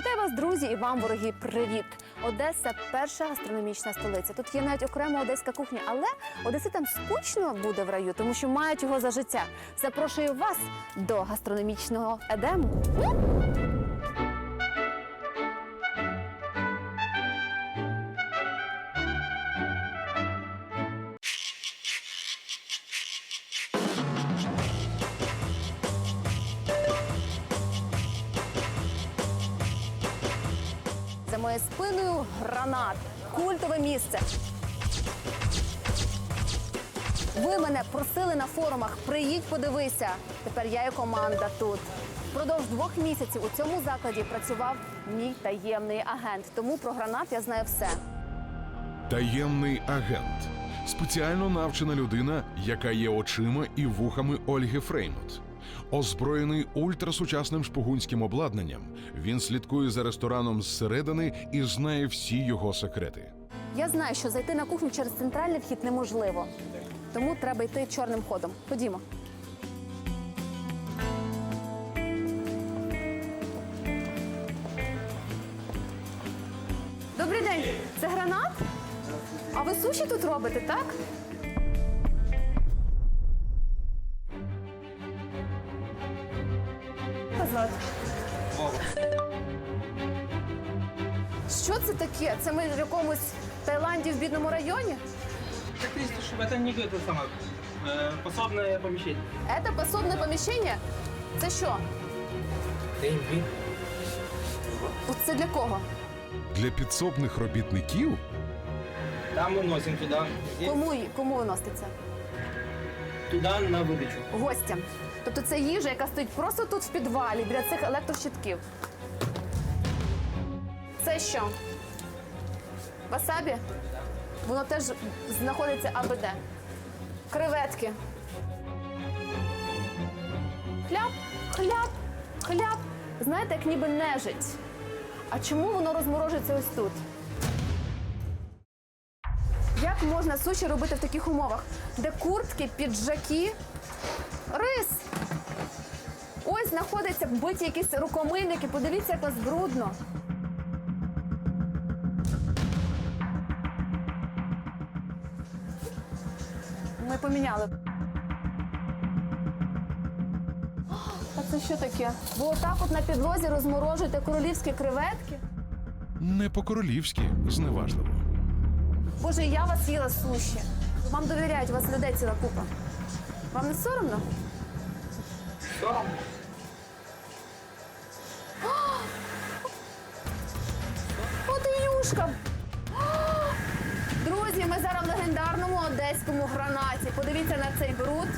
Вітаю вас, друзі, і вам, вороги, привіт! Одеса перша гастрономічна столиця. Тут є навіть окрема одеська кухня, але одеситам скучно буде в раю, тому що мають його за життя. Запрошую вас до гастрономічного едему. Моєю спиною гранат, культове місце. Ви мене просили на форумах, приїдь, подивися. Тепер я і команда тут. Впродовж двох місяців у цьому закладі працював мій таємний агент. Тому про гранат я знаю все. Таємний агент спеціально навчена людина, яка є очима і вухами Ольги Фреймут. Озброєний ультрасучасним шпигунським обладнанням, він слідкує за рестораном зсередини і знає всі його секрети. Я знаю, що зайти на кухню через центральний вхід неможливо. Тому треба йти чорним ходом. Ходімо. Добрий день! Це гранат? А ви суші тут робите, так? таке? Це ми в якомусь Таїланді в бідному районі? Так, Кристо, чтобы это не это самое э, пособное помещение. Це пособне поміщення? Це що? ДМВ. От Це для кого? Для підсобних робітників Там мы носим туда, здесь, Кому, кому ви носите це? туда на выдачу. Гостям. Тобто це їжа, яка стоїть просто тут в підвалі біля цих електрощитків. Це що? Васабі? Воно теж знаходиться АБД. Креветки. Хляб, хляб, хляб. Знаєте, як ніби нежить. А чому воно розморожується ось тут? Як можна суші робити в таких умовах, де куртки, піджаки, рис? Ось знаходяться биті якісь рукомийники. Подивіться, як у вас брудно. Поміняли. А це що таке? Ви отак от на підлозі розморожуєте королівські креветки? не по-королівськи зневажливо. Боже, я вас їла суші. Вам довіряють, у вас людей ціла купа. Вам не соромно? Что? От і юшка. Подивіться на цей бруд.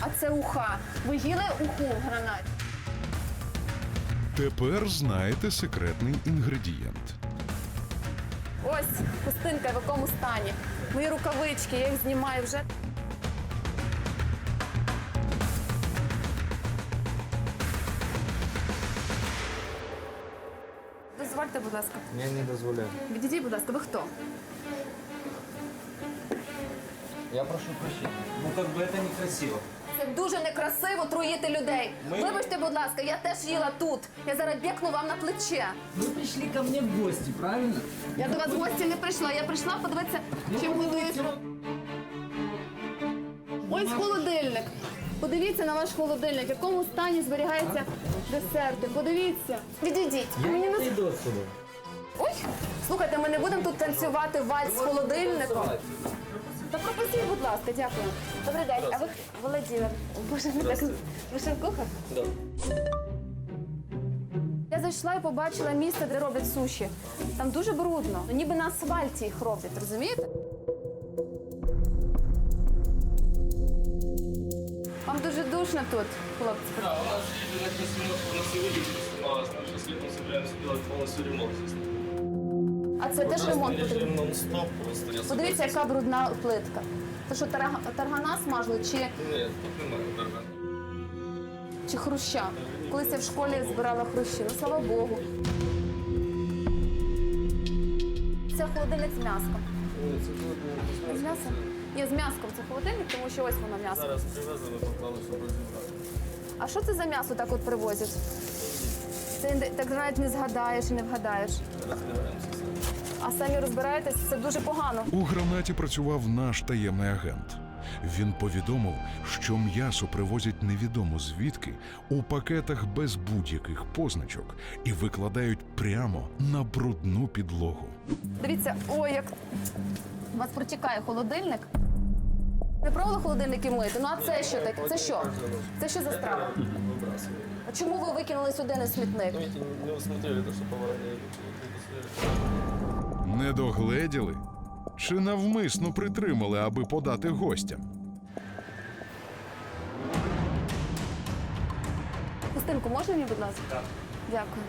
А це уха. Ви їли уху в гранаті? Тепер знаєте секретний інгредієнт. Ось хустинка в якому стані. Мої рукавички, я їх знімаю вже. Дозвольте, будь ласка. Я не дозволяю. Відійдіть, будь ласка, ви хто? Я прошу прощения. Ну как бы это некрасиво. Це дуже некрасиво труїти людей. Ми- Вибачте, будь ласка, я теж їла тут. Я зараз б'єкну вам на плече. Вы пришли ко мне в гости, правильно? Я до вас в гості не прийшла. Я прийшла подивитися, чим готують. Ось холодильник. Подивіться на ваш холодильник, в якому стані зберігаються десерти. Подивіться. Відійдіть. Я Мені не не... иду отсюда. Ой, слухайте, ми не будемо тут танцювати вальс з холодильником. Та пропустіть, будь ласка, дякую. Добрий день. А ви Володимир? Боже, не так. Ви шеф-кухар? Да. Я зайшла і побачила місце, де роблять суші. Там дуже брудно, ну, ніби на асфальті їх роблять, розумієте? Вам дуже душно тут, хлопці. Да, у нас на выделили снималось. Мы сейчас летом собираемся делать полностью ремонт це теж ремонт Режим потрібен. нон-стоп просто. Я Подивіться, яка брудна плитка. Це що, тарга- таргана смажили чи, Нет, тут немає дорога. чи хруща? Колись я в школі збирала хрущі, ну слава Богу. Це холодильник з м'яском. З м'ясом? Ні, з м'яском це холодильник, тому що ось воно м'ясо. Зараз привезли, поклали, щоб розібрати. А що це за м'ясо так от привозять? Це не- так навіть не згадаєш і не вгадаєш. А самі розбираєтесь, це дуже погано. У гранаті працював наш таємний агент. Він повідомив, що м'ясо привозять невідомо звідки у пакетах без будь-яких позначок і викладають прямо на брудну підлогу. Дивіться, ой, як у вас протікає холодильник. Не пробували холодильники мити? Ну а це що таке? Це що? Це що за страва? А чому ви викинули сюди на смітник? Видите, не усмотрели то, что повара не догледіли? Чи навмисно притримали, аби подати гостям? Хустинку можна мені, будь ласка? Так. Дякую.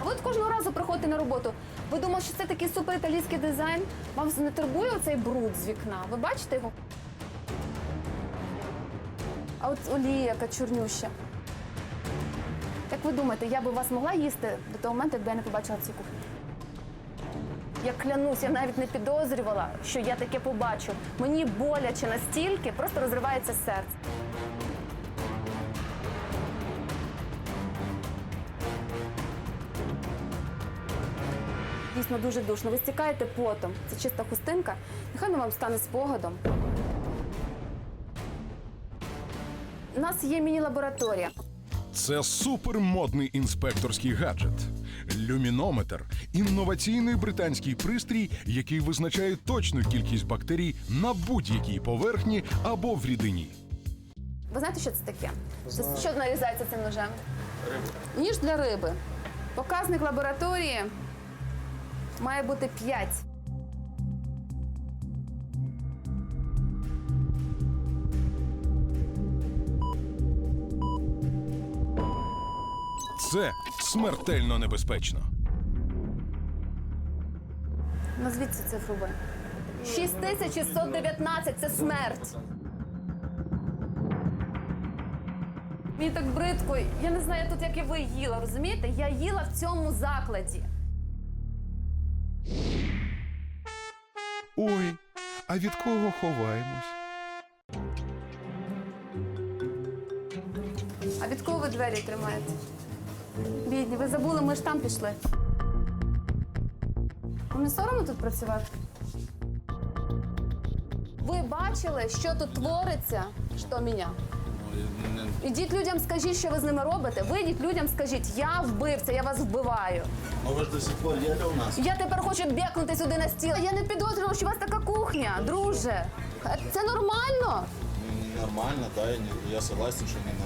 А ви от кожного разу приходите на роботу. Ви думали, що це такий супер італійський дизайн? Вам не турбує оцей бруд з вікна? Ви бачите його? А от олія, яка чорнюща. Як ви думаєте, я би вас могла їсти до того моменту, якби я не побачила цю кухню? Я клянусь, я навіть не підозрювала, що я таке побачу. Мені боляче настільки, просто розривається серце. Дійсно дуже душно. Ви стікаєте потом. Це чиста хустинка. Нехай вона вам стане спогадом. У нас є міні-лабораторія. Це супермодний інспекторський гаджет. Люмінометр інноваційний британський пристрій, який визначає точну кількість бактерій на будь-якій поверхні або в рідині. Ви знаєте, що це таке? Це що нарізається цим ножем? Ніж для риби. Показник лабораторії має бути 5. Це смертельно небезпечно. Назвіть цю цифру ви. 6619 це смерть. Мені так бридко. Я не знаю тут, як і ви їла, розумієте? Я їла в цьому закладі. Ой, а від кого ховаємось? А від кого ви двері тримаєте? Бідні, ви забули, ми ж там пішли. Вам не соромно тут працювати? Ви бачили, що тут твориться? Що мене? Ідіть людям, скажіть, що ви з ними робите. Ви йдіть людям, скажіть, я вбивця, я вас вбиваю. Но вы же до сих пор ели у нас. Я тепер хочу бекнути сюди на стіл. Я не підозрювала, що у вас така кухня, друже. Це нормально. Ну, Нормально, да, я, не- я согласен, что ненормально. Офіціанти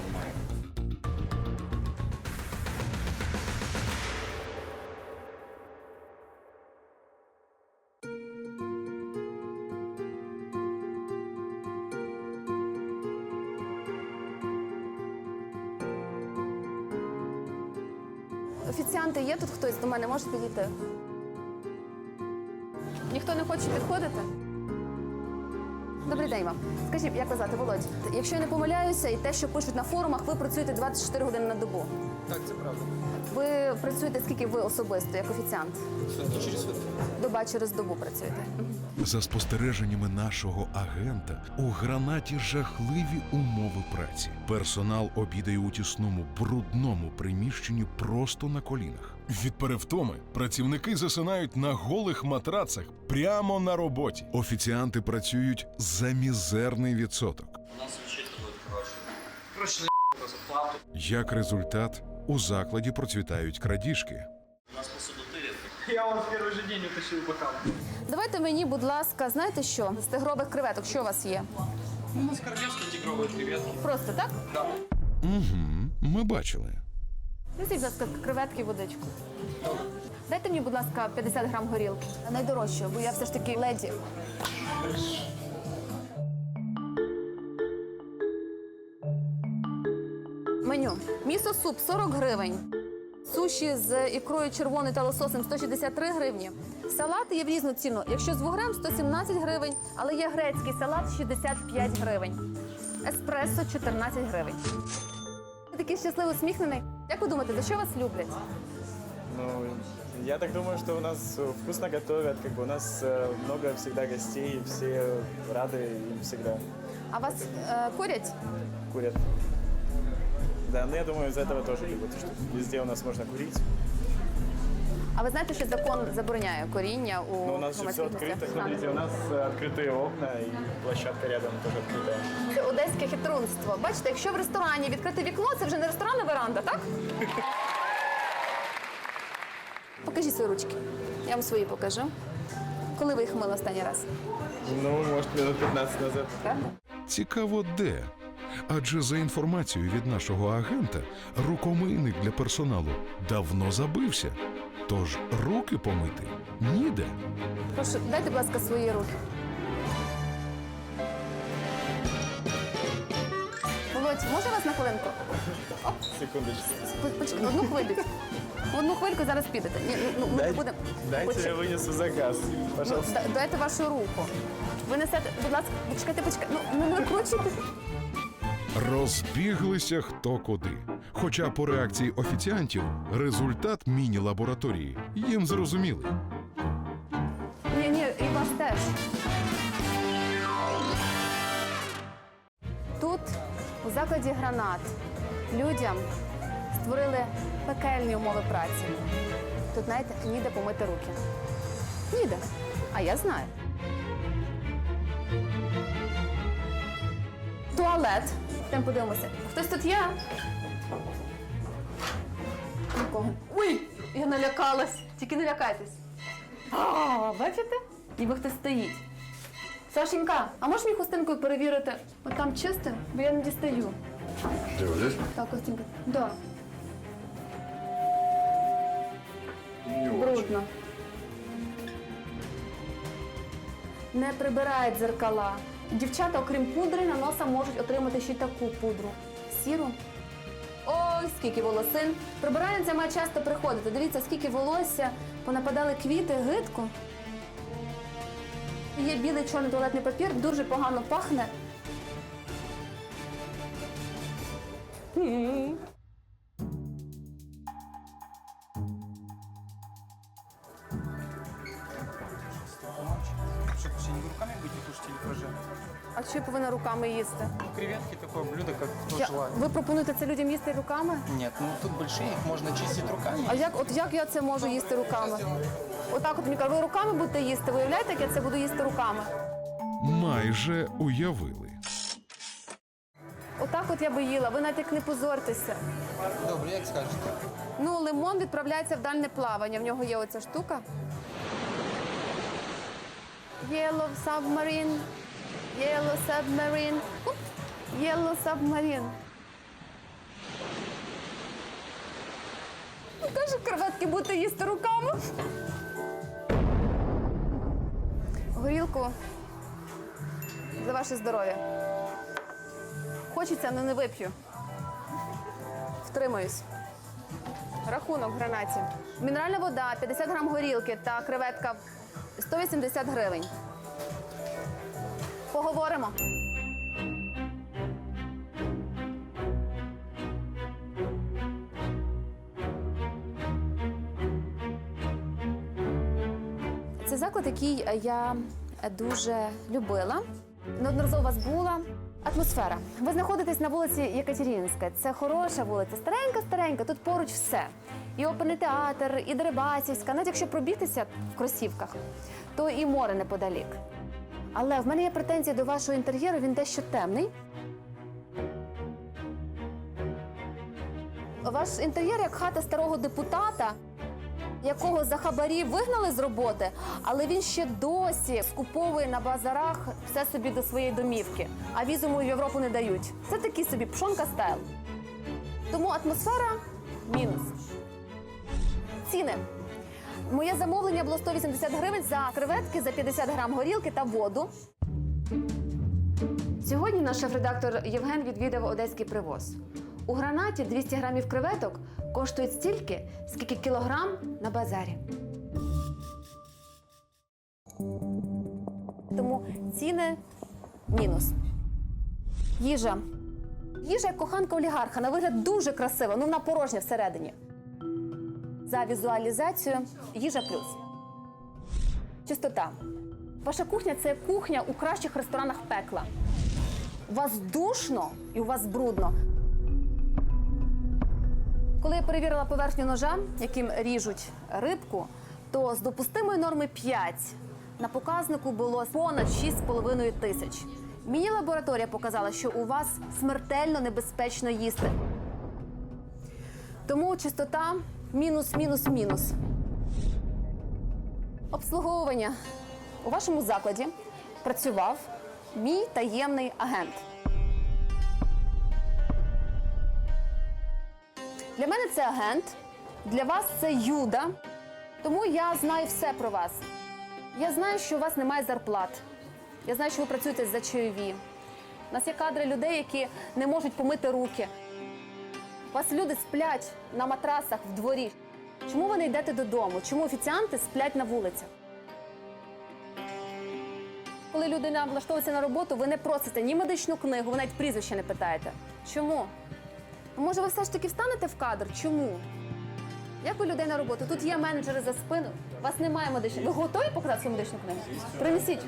хтось можеш підійти? Ніхто не хоче підходити? Добрий день вам. Скажіть, як вас звати, Володь? Якщо я не помиляюся, і те, що пишуть на форумах, ви працюєте 24 години на добу. Так, це правда. Ви працюєте скільки ви особисто, як офіціант? Через сутки. Доба через добу працюєте. За спостереженнями нашого агента, у гранаті жахливі умови праці. Персонал обідає у тісному брудному приміщенні просто на колінах. Від перевтоми працівники засинають на голих матрацах прямо на роботі. Офіціанти працюють за мізерний відсоток. У нас вичитывают гроші. Гроші зарплату. Як результат, у закладі процвітають крадіжки. У нас посуду тырят. Я вам в первый же день утащил бокал. Давайте мені, будь ласка, знаєте що? З тигрових креветок, що у вас є? У нас королевские тигровые креветки. Просто так? Да. Угу, ми бачили. Візьміть, будь ласка, креветки і водичку. Дайте мені, будь ласка, 50 грам горілки. Найдорожче, бо я все ж таки леді. Меню. Місо суп 40 гривень. Суші з ікрою червоною та лососем 163 гривні. Салати є в різну ціну. Якщо з вугрем 117 гривень, але є грецький салат 65 гривень. Еспресо 14 гривень. Ви такий щасливо усміхнений. Як ви думаєте, за що вас люблять? Ну, я так думаю, что у нас э, вкусно готовят, как бы у нас э, много всегда гостей, и все рады им всегда А вас е, курять? курят. Да, но я думаю, из-за этого тоже, как бы, то, что везде у нас можно курить. А ви знаєте, що закон забороняє коріння у Но Ну, у нас же все громадських открыто. місцях? Смотрите, у нас э, открытые окна и площадка рядом тоже открытая. Це одеське хитрунство. Бачите, якщо в ресторані відкрите вікно, це вже не ресторан, а веранда, так? Покажіть свої ручки. Я вам свої покажу. Коли ви їх мили останній раз? Ну, может, минут 15 назад. Правда? Цікаво, де? Адже за інформацією від нашого агента, рукомийник для персоналу давно забився. Тож руки помити ніде. Прошу, дайте, будь ласка, свої руки. Володь, може вас на хвилинку? Секундочку. Одну хвильку. Одну хвильку зараз підете. Ні, ну, ми Дай- будемо. Дайте Почек- я вынесу заказ, Ну, пожалуйста. да- дайте вашу руку. Ви несете, будь ласка, почекайте, почекайте. Ну, не викручуйте. Розбіглися хто куди. Хоча по реакції офіціантів результат міні-лабораторії їм зрозумілий. Ні, ні, і вас теж. Тут, у закладі гранат, людям створили пекельні умови праці. Тут, знаєте, ніде помити руки. Ніде. А я знаю. Туалет. Там подивимося. Хтось тут є? Нікого. Ой! Я налякалась. Тільки не лякайтесь. А, бачите? Ніби хтось стоїть. Сашенька, а можеш мені хустинкою перевірити? От там чисто, бо я не дістаю. Ты Так, Костенька. Да. Брудно. Не прибирають дзеркала. Дівчата, окрім пудри, на носа можуть отримати ще й таку пудру. Сіру. Ой, скільки волосин. Прибиральниця має часто приходити. Дивіться, скільки волосся, понападали квіти, гидко. Є білий чорний туалетний папір, дуже погано пахне. Кушать или прожарить? А що я повинна руками їсти? Ну, креветки такое блюдо, как кто Я- желает. ви пропонуєте це людям їсти руками? Нет, ну тут большие, их можно чистить руками. А як, от як я це можу їсти руками? Отак от мені кажуть, ви руками будете їсти. Виявляєте, як я це буду їсти руками? Майже уявили. Отак от я би їла, ви навіть як не позортеся. Добре, як скажете. Ну, лимон відправляється в дальне плавання. В нього є оця штука. Yellow submarine. Yellow submarine. Yellow submarine. Ну, Каже, креветки будете їсти руками. Горілку за ваше здоров'я. Хочеться, але не вип'ю. Втримаюсь. Рахунок гранаті. Мінеральна вода, 50 грам горілки та креветка 180 гривень. Поговоримо. Це заклад, який я дуже любила. Неодноразово вас була. Атмосфера. Ви знаходитесь на вулиці Єкатеринська. Це хороша вулиця, старенька-старенька, тут поруч все. І оперний театр, і Дерибасівська. Навіть якщо пробігтися в кросівках, то і море неподалік. Але в мене є претензії до вашого інтер'єру, він дещо темний. Ваш інтер'єр як хата старого депутата, якого за хабарі вигнали з роботи, але він ще досі скуповує на базарах все собі до своєї домівки, а візу йому в Європу не дають. Це такий собі пшонка стайл. Тому атмосфера мінус. Ціни. Моє замовлення було 180 гривень за креветки, за 50 грам горілки та воду. Сьогодні наш шеф-редактор Євген відвідав одеський привоз. У гранаті 200 грамів креветок коштують стільки, скільки кілограм на базарі. Тому ціни мінус. Їжа. Їжа як коханка олігарха. На вигляд дуже красива, ну вона порожня всередині. За візуалізацію їжа плюс. Чистота. Ваша кухня це кухня у кращих ресторанах пекла. У вас душно і у вас брудно. Коли я перевірила поверхню ножа, яким ріжуть рибку, то з допустимої норми 5 на показнику було понад 6,5 тисяч. Мені лабораторія показала, що у вас смертельно небезпечно їсти. Тому чистота мінус, мінус, мінус. Обслуговування. У вашому закладі працював мій таємний агент. Для мене це агент, для вас це Юда. Тому я знаю все про вас. Я знаю, що у вас немає зарплат. Я знаю, що ви працюєте за чайові. У нас є кадри людей, які не можуть помити руки. У вас люди сплять на матрасах в дворі. Чому ви не йдете додому? Чому офіціанти сплять на вулицях? Коли людина влаштовується на роботу, ви не просите ні медичну книгу, ви навіть прізвище не питаєте. Чому? Може, ви все ж таки встанете в кадр? Чому? Як у людей на роботу? Тут є менеджери за спину. У вас немає медичної. Ви готові показати свою медичну книгу? Принесіть.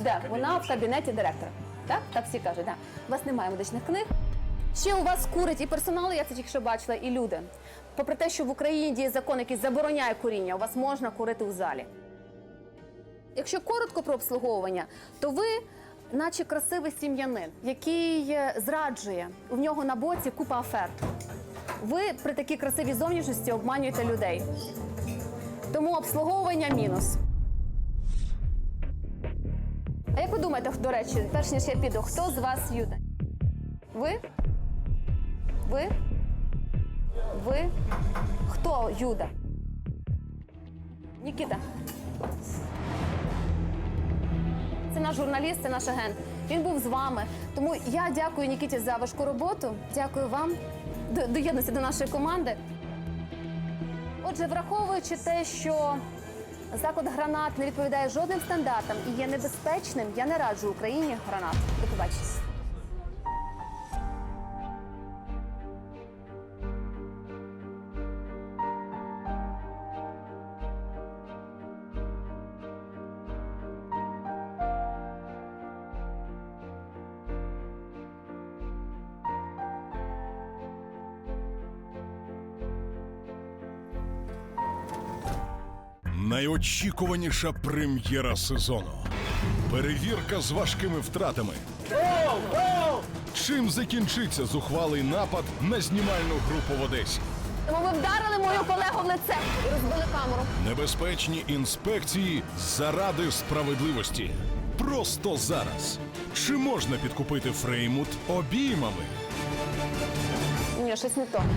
Де? Вона в кабінеті директора. Так? Так всі кажуть, так. У вас немає медичних книг. Ще у вас курить і персонал, я це тільки що бачила, і люди. Попри те, що в Україні діє закон, який забороняє куріння, у вас можна курити у залі. Якщо коротко про обслуговування, то ви, наче красивий сім'янин, який е, зраджує, у нього на боці купа афер. Ви при такій красивій зовнішності обманюєте людей. Тому обслуговування мінус. А як ви думаєте, до речі, перш ніж я піду, хто з вас Юда? Ви? Ви? Ви? Хто Юда? Нікіта. Це наш журналіст, це наш агент. Він був з вами. Тому я дякую Нікіті за важку роботу. Дякую вам. До- Доєднуйся до нашої команди. Отже, враховуючи те, що заклад гранат не відповідає жодним стандартам і є небезпечним, я не раджу Україні гранат. До побачення. Найочікуваніша прем'єра сезону. Перевірка з важкими втратами. Чим закінчиться зухвалий напад на знімальну групу в Одесі? Тому ви вдарили мою колегу в лице і розбили камеру. Небезпечні інспекції заради справедливості. Просто зараз. Чи можна підкупити Фреймут обіймами? Ні, щось не то.